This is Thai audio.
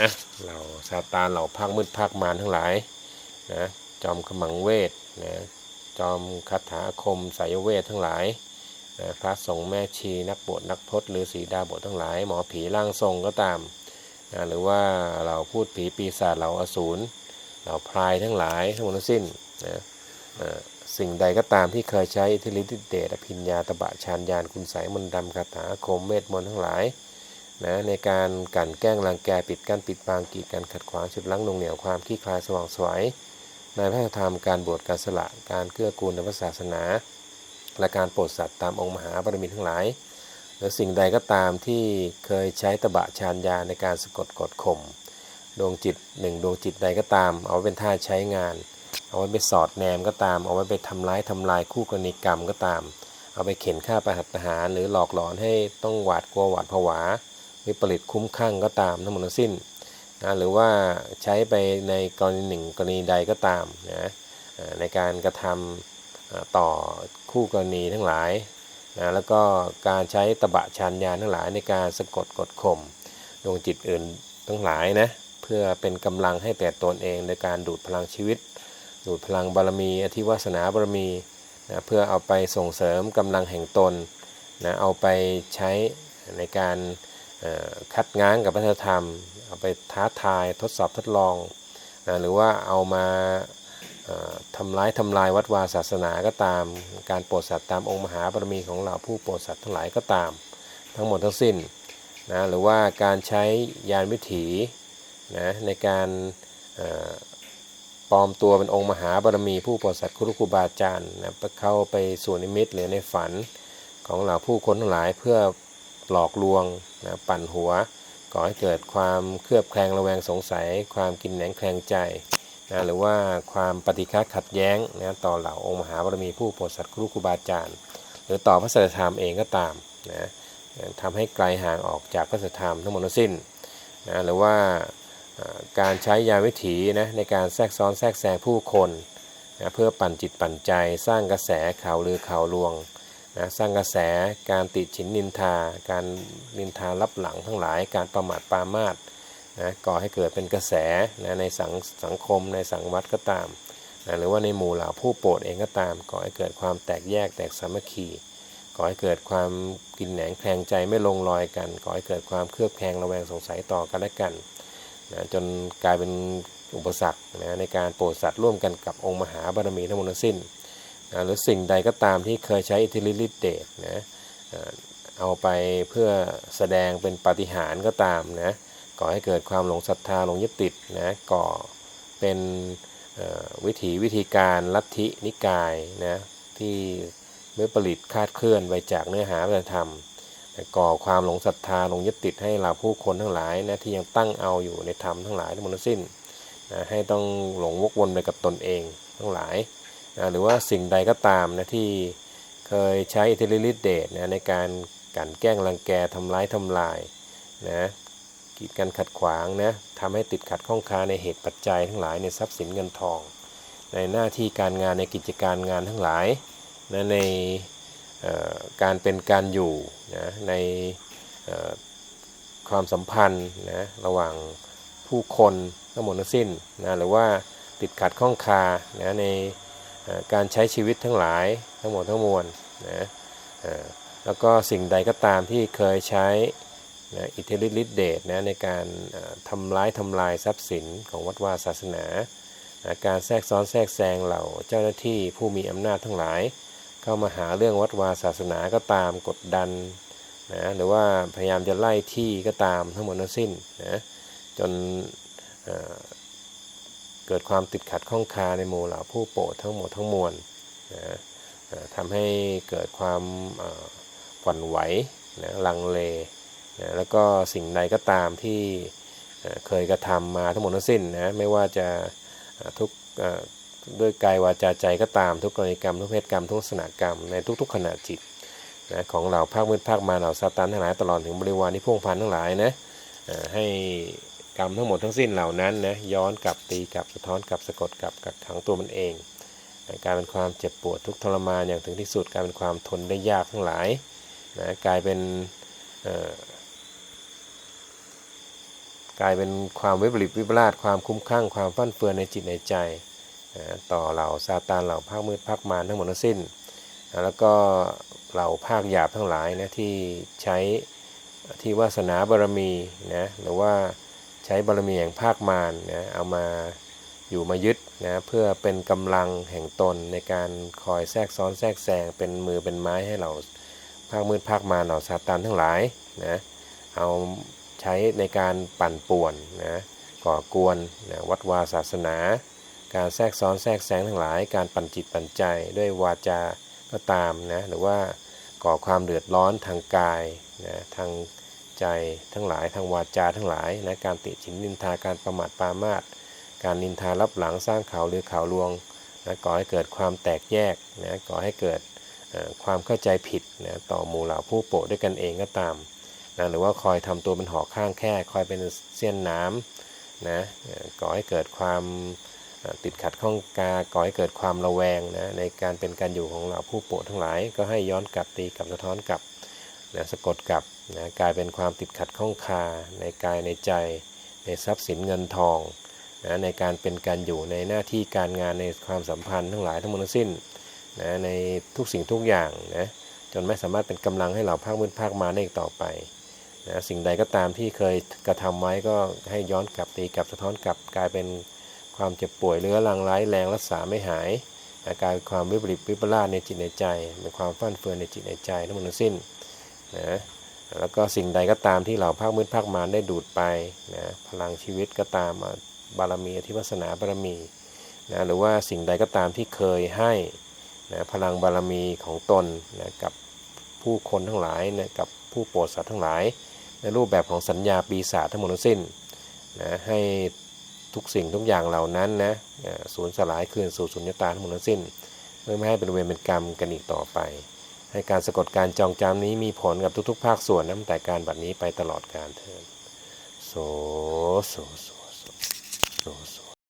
อะเราซาตานเหล่าภาคมืดภาคมารทั้งหลายนะจอมขมังเวทนะจอมคาถาคมสายเวททั้งหลายนะพระสงฆ์แม่ชีนักบวชนักพจน์หรือสีดาบททั้งหลาย หมอผีร่างทรงก็ตามนะหรือว่าเราพูดผีปีศาจเหล่าอสูรเหล่าพรายทั้งหลายทั้งหมดทั้งสิ้นนะสิ่งใดก็ตามที่เคยใช้อิทธิฤทธิเดชอภิญญาตบะชานยานคุณไสยมนต์ดำคาถาคมเมตมนต์ทั้งหลาย นะในการกันแกล้งรังแกปิดกั้นปิดบังกีดกันขัดขวางฉุดลั้งนงเหนียวความขี้คลายสว่างสวย ในพระธรรมการบวชการสละการเกื้อกูลในพระศาสนา และการโปรดสัตว์ตามองค์มหาบารมีทั้งหลายหรือสิ่งใดก็ตามที่เคยใช้ตบะชานยาในการสะกดกดข่มดวงจิตหนึ่งดวงจิตใดก็ตาม เอาไว้เป็นท่าใช้งาน เอาไว้ไปสอดแนมก็ตาม เอาไว้ไปทำร้ายทำลายคู่กรณีกรรมก็ตาม เอาไปเข็นฆ่าประหัตประหารหรือหลอกหลอนให้ต้องหวาดกลัวหวาดผวา วิปริตคุ้มข้างก็ตามทั้งหมดทั้งสิ้นนะหรือว่าใช้ไปในกรณีหนึ่งกรณีใดก็ตามนะในการกระทำต่อคู่กรณีทั้งหลายนะแล้วก็การใช้ตบะชานยานทั้งหลายในการสะกดกดข่มดวงจิตอื่นทั้งหลายนะเพื่อเป็นกำลังให้แก่ตนเองในการดูดพลังชีวิต ดูดพลังบารมี อธิวาสนาบารมีนะเพื่อเอาไปส่งเสริมกำลังแห่งตนนะเอาไปใช้ในการ คัดง้างกับพระธรรม เอาไปท้าทายทดสอบทดลองนะหรือว่าเอามาเอ่อทำร้ายทำลายวัดวาศาสนาก็ตาม การโปรดสัตว์ตามองค์มหาบารมีของเราผู้โปรดสัตว์ทั้งหลายก็ตาม ทั้งหมดทั้งสิ้นนะหรือว่าการใช้ยานวิถีนะในการปลอมตัวเป็นองค์มหาบารมีผู้โปรดสัตว์ครูครูบาอาจารย์นะเข้าไปสู่นิมิตหรือในฝันของเหล่าผู้คนทั้งหลายเพื่อ หลอกลวงนะปั่นหัว ก่อให้เกิดความเครือบแคลงระแวงสงสัย ความกินแหนงแคลงใจนะหรือว่าความปฏิฆาขัดแย้งนะต่อเหล่าองค์มหาบารมีผู้โปรดสัตว์ครูครูบาอาจารย์ หรือต่อพระสัจธรรมเองก็ตามนะทำให้ไกลห่างออกจากพระสัจธรรมทั้งหมดทั้งสิ้นนะหรือว่าการใช้ยาวิถีนะในการแทรกซ้อนแทรกแซงผู้คนนะเพื่อปั่นจิตปั่นใจสร้างกระแสข่าวลือข่าวลวง นะสร้างกระแสการติฉินนินทา การนินทารับหลังทั้งหลาย การประมาทปามาสนะก่อให้เกิดเป็นกระแสนะในสังสังคมในสังวัดก็ตามนะหรือว่าในหมู่เหล่าผู้โปรดเองก็ตามก่อให้เกิดความแตกแยกแตกสามัคคีก่อให้เกิดความกินแหนงแคลงใจไม่ลงรอยกันก่อให้เกิดความเครือบแคลงระแวงสงสัยต่อกันและกันนะจนกลายเป็นอุปสรรคนะในการโปรดสัตว์ร่วมกันกับองค์มหาบารมีทั้งหมดทั้งสิ้น หรือสิ่งใดก็ตามที่เคยใช้อิทธิฤทธิเดชนะเอาไปเพื่อแสดงเป็นปาฏิหาริย์ก็ตามนะก่อให้เกิดความหลงศรัทธาหลงยึดติดนะก่อเป็นวิถีวิธีการลัทธินิกายนะที่เมื่อผลิตคาดเคลื่อนไปจากเนื้อหาพระธรรมก่อความหลงศรัทธาหลงยึดติดให้เราผู้คนทั้งหลายนะที่ยังตั้งเอาอยู่ในธรรมทั้งหลายทั้งหมดทั้งสิ้นนะให้ต้องหลงวกวนไปกับตนเองทั้งหลาย นะหรือว่าสิ่งใดก็ตามนะที่เคยใช้อิทธิฤทธิเดชนะในการกันแกล้งรังแกทำร้ายทำลายนะกีดกันขัดขวางนะทำให้ติดขัดข้องคาในเหตุปัจจัยทั้งหลายในทรัพย์สินเงินทอง ในหน้าที่การงานในกิจการงานทั้งหลายนะในการเป็นการอยู่นะในความสัมพันธ์นะระหว่างผู้คนทั้งหมดทั้งสิ้นนะหรือว่าติดขัดข้องคานะใน การใช้ชีวิตทั้งหลายทั้งหมดทั้งมวลนะแล้วก็สิ่งใดก็ตามที่เคยใช้นะอิทธิฤทธิฤทธิเดชนะในการทำร้ายทำลายทรัพย์สินของวัดวาศาสนานะการแทรกซ้อนแทรกแซงเหล่าเจ้าหน้าที่ผู้มีอำนาจทั้งหลาย เข้ามาหาเรื่องวัดวาศาสนาก็ตามกดดันนะหรือว่าพยายามจะไล่ที่ก็ตามทั้งหมดทั้งสิ้นนะจน เกิดความติดขัดข้องคาในหมู่เหล่าผู้โปรดทั้งหมดทั้งมวลนะทำให้เกิดความผ่อหวั่นไหวนะลังเลนะแล้วก็สิ่งใดก็ตามที่เคยกระทำมาทั้งหมดทั้งสิ้นนะไม่ว่าจะทุกด้วยกายวาจาใจก็ตามทุกกรณีกรรม ทุกเพศกรรม ทุกลักษณะกรรม ในทุก ๆขณะจิตนะของเหล่าภาคมืดภาคมาเหล่าซาตานทั้งหลายตลอดถึงบริวารที่พ่วงพันทั้งหลายนะให้ กรรมทั้งหมดทั้งสิ้นเหล่านั้นนะย้อนกลับตีกลับสะท้อนกลับสะกดกลับกักขังตัวมันเองนะกลายเป็นความเจ็บปวดทุกทรมานอย่างถึงที่สุดกลายเป็นความทนได้ยากทั้งหลายนะกลายเป็นกลายเป็นความวิปริตวิปลาสความคุ้มข้างความฟั่นเฟือนในจิตในใจนะต่อเหล่าซาตานเหล่าภาคมืดภาคมารทั้งหมดทั้งสิ้นนะแล้วก็เหล่าภาคหยาบทั้งหลายนะที่ใช้ที่วาสนาบารมีนะหรือว่า ใช้บารมีแห่งภาคมารนะเอามาอยู่มายึดนะเพื่อเป็นกำลังแห่งตนในการคอยแทรกซ้อนแทรกแซงเป็นมือเป็นไม้ให้เราภาคมืดภาคมารเหล่าซาตานทั้งหลายนะเอาใช้ในการปั่นป่วนนะก่อกวนนะวัดวาศาสนา การแทรกซ้อนแทรกแซงทั้งหลาย การปั่นจิตปั่นใจด้วยวาจาก็ตามนะหรือว่าก่อความเดือดร้อนทางกายนะทาง ใจทั้งหลายทางวาจาทั้งหลายนะการติฉินนินทาการประมาทปามาสการนินทารับหลังสร้างข่าวหรือข่าวลวงนะก่อให้เกิดความแตกแยกนะก่อให้เกิดความเข้าใจผิดนะต่อหมู่เหล่าผู้โปรด้วยกันเองก็ตามนะหรือว่าคอยทำตัวเป็นหอกข้างแค่คอยเป็นเสี้ยนน้ำนะก่อให้เกิดความติดขัดข้องกาก่อให้เกิดความระแวงนะในการเป็นการอยู่ของเราผู้โปรทั้งหลาย ก็ให้ย้อนกลับตีกลับสะท้อนกลับ นะสะกดกลับนะกลายเป็นความติดขัดข้องคา ในกายในใจ ในทรัพย์สินเงินทองนะในการเป็นการอยู่ในหน้าที่การงานในความสัมพันธ์ทั้งหลายทั้งหมดทั้งสิ้นนะในทุกสิ่งทุกอย่างนะจนไม่สามารถเป็นกำลังให้เราภาคมืดภาคมาได้อีกต่อไปนะสิ่งใดก็ตามที่เคยกระทำไว้ก็ให้ย้อนกลับตีกลับสะท้อนกลับกลายเป็นความเจ็บป่วยเรื้อรังร้ายแรงรักษาไม่หายอาการความวิปริตวิปลาสในจิตในใจเป็นความฟั่นเฟือนในจิตในใจทั้งหมดทั้งสิ้น นะแล้วก็สิ่งใดก็ตามที่เหล่าภาคมืดภาคมารได้ดูดไปนะพลังชีวิตก็ตามบารมีอธิวาสนาบารมีนะหรือว่าสิ่งใดก็ตามที่เคยให้นะพลังบารมีของตนนะกับผู้คนทั้งหลายนะกับผู้โปรดสัตว์ทั้งหลาย ในรูปแบบของสัญญาปีศาจทั้งหมดทั้งสิ้นนะให้ทุกสิ่งทุกอย่างเหล่านั้นนะสูญสลายคืนสู่สุญญตาทั้งหมดทั้งสิ้นเพื่อไม่ให้เป็นเวรเป็นกรรมกันอีกต่อไป ให้การสะกดการจองจำนี้มีผลกับทุกๆ ภาคส่วนนะตั้งแต่การบัดนี้ไปตลอดการเทินโสโสโสโส